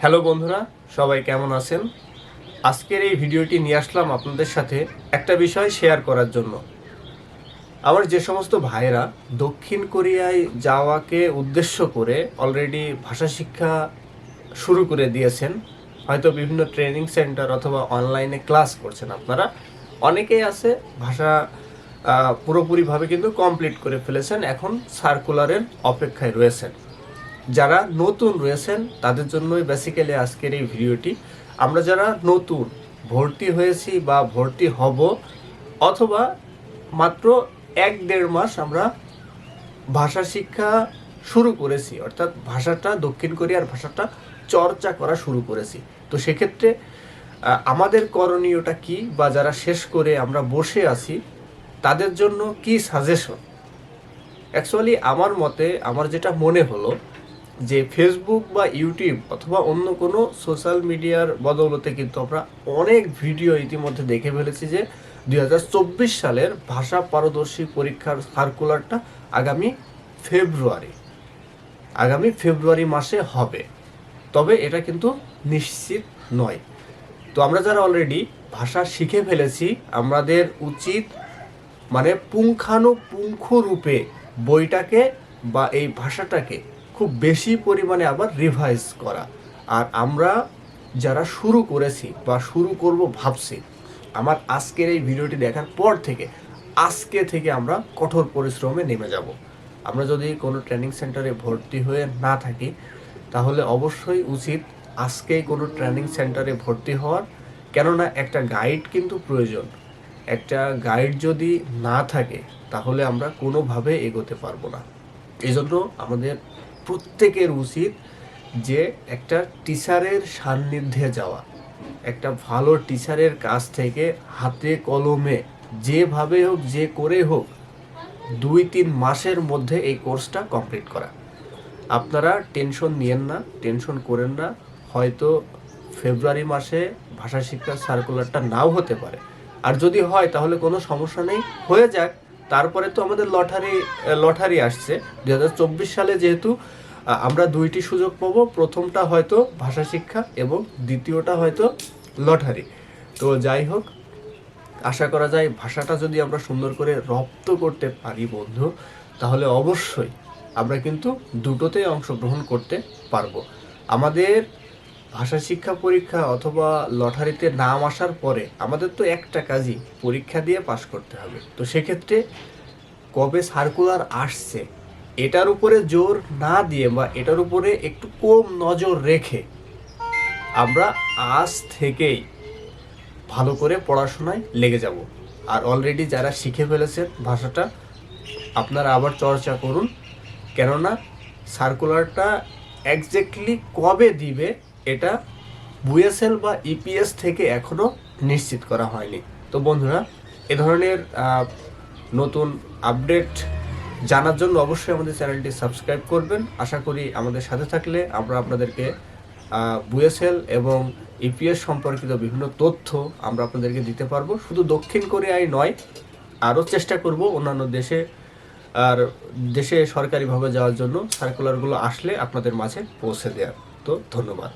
Hello বন্ধুরা, সবাই কেমন আছেন? আজকের এই ভিডিওটি নিয়ে আসলাম আপনাদের সাথে একটা বিষয় শেয়ার করার জন্য। আমার যে সমস্ত ভাইয়েরা দক্ষিণ কোরিয়ায় যাওয়াকে উদ্দেশ্য করে অলরেডি ভাষা শিক্ষা শুরু করে দিয়েছেন, হয়তো বিভিন্ন ট্রেনিং সেন্টার অথবা অনলাইনে ক্লাস করছেন আপনারা। অনেকেই আছে ভাষা পুরোপুরিভাবে কিন্তু কমপ্লিট করে ফেলেছেন, এখন সার্কুলারের অপেক্ষায় রয়েছেন। যারা নতুন রয়েছেন, তাদের জন্যই বেসিক্যালি আজকের এই ভিডিওটি। আমরা যারা নতুন, ভর্তি হয়েছি বা ভর্তি হব, অথবা মাত্র এক দেড় মাস আমরা ভাষা শিক্ষা শুরু করেছি, অর্থাৎ ভাষাটা দক্ষিণ কোরিয়ার ভাষাটা চর্চা করা শুরু করেছি। তো সেক্ষেত্রে আমাদের করণীয়টা কি বা যারা শেষ করে আমরা বসে আছি, তাদের জন্য কি সাজেশন অ্যাকচুয়ালি আমার মতে, আমার যেটা মনে হলো যে ফেসবুক বা ইউটিউব অথবা অন্য কোনো সোশ্যাল মিডিয়ার বদৌলতে কিন্তু আমরা অনেক ভিডিও ইতিমধ্যে দেখে ফেলেছি যে দু হাজার চব্বিশ সালের ভাষা পারদর্শী পরীক্ষার সার্কুলারটা আগামী ফেব্রুয়ারি আগামী ফেব্রুয়ারি মাসে হবে। তবে এটা কিন্তু নিশ্চিত নয়। তো আমরা যারা অলরেডি ভাষা শিখে ফেলেছি, আমাদের উচিত মানে পুঙ্খানুপুঙ্খ রূপে বইটাকে বা এই ভাষাটাকে খুব বেশি পরিমাণে আবার রিভাইজ করা। আর আমরা যারা শুরু করেছি বা শুরু করব ভাবছি, আমার আজকের এই ভিডিওটি দেখার পর থেকে, আজকে থেকে আমরা কঠোর পরিশ্রমে নেমে যাব। আমরা যদি কোনো ট্রেনিং সেন্টারে ভর্তি হয়ে না থাকি, তাহলে অবশ্যই উচিত আজকেই কোনো ট্রেনিং সেন্টারে ভর্তি হওয়ার। কেননা একটা গাইড কিন্তু প্রয়োজন। একটা গাইড যদি না থাকে, তাহলে আমরা কোনোভাবে এগোতে পারব না। এই জন্য আমাদের প্রত্যেকের উচিত যে একটা টিচারের সান্নিধ্যে যাওয়া। একটা ভালো টিচারের কাছ থেকে হাতে কলমে যেভাবে হোক, যে করে হোক, দুই তিন মাসের মধ্যে এই কোর্সটা কমপ্লিট করা। আপনারা টেনশন নিয়েন না, টেনশন করেন না। হয়তো ফেব্রুয়ারি মাসে ভাষা শিক্ষার সার্কুলারটা নাও হতে পারে। আর যদি হয়, তাহলে কোনো সমস্যা নেই। হয়ে যাক। তারপরে তো আমাদের লটারি লটারি আসছে। দু হাজার চব্বিশ সালে যেহেতু আমরা দুইটি সুযোগ পাবো। প্রথমটা হয়তো ভাষা শিক্ষা এবং দ্বিতীয়টা হয়তো লটারি। তো যাই হোক, আশা করা যায় ভাষাটা যদি আমরা সুন্দর করে রপ্ত করতে পারি, বন্ধু, তাহলে অবশ্যই আমরা কিন্তু দুটোতেই অংশগ্রহণ করতে পারব। আমাদের ভাষা শিক্ষা পরীক্ষা অথবা লটারিতে নাম আসার পরে আমাদের তো একটা কাজই, পরীক্ষা দিয়ে পাশ করতে হবে। তো সেক্ষেত্রে কবে সার্কুলার আসছে, এটার উপরে জোর না দিয়ে বা এটার উপরে একটু কম নজর রেখে আমরা আজ থেকেই ভালো করে পড়াশোনায় লেগে যাব। আর অলরেডি যারা শিখে ফেলেছেন ভাষাটা, আপনারা আবার চর্চা করুন। কেননা সার্কুলারটা একজ্যাক্টলি কবে দিবে এটা বুয়েসেল বা ইপিএস থেকে এখনও নিশ্চিত করা হয়নি। তো বন্ধুরা, এ ধরনের নতুন আপডেট জানার জন্য অবশ্যই আমাদের চ্যানেলটি সাবস্ক্রাইব করবেন। আশা করি আমাদের সাথে থাকলে আমরা আপনাদেরকে বুয়েসেল এবং ইপিএস সম্পর্কিত বিভিন্ন তথ্য আমরা আপনাদেরকে দিতে পারব। শুধু দক্ষিণ কোরিয়ায় নয়, আরও চেষ্টা করব অন্যান্য দেশে, আর দেশে সরকারিভাবে যাওয়ার জন্য সার্কুলারগুলো আসলে আপনাদের মাঝে পৌঁছে দেওয়ার। তো ধন্যবাদ।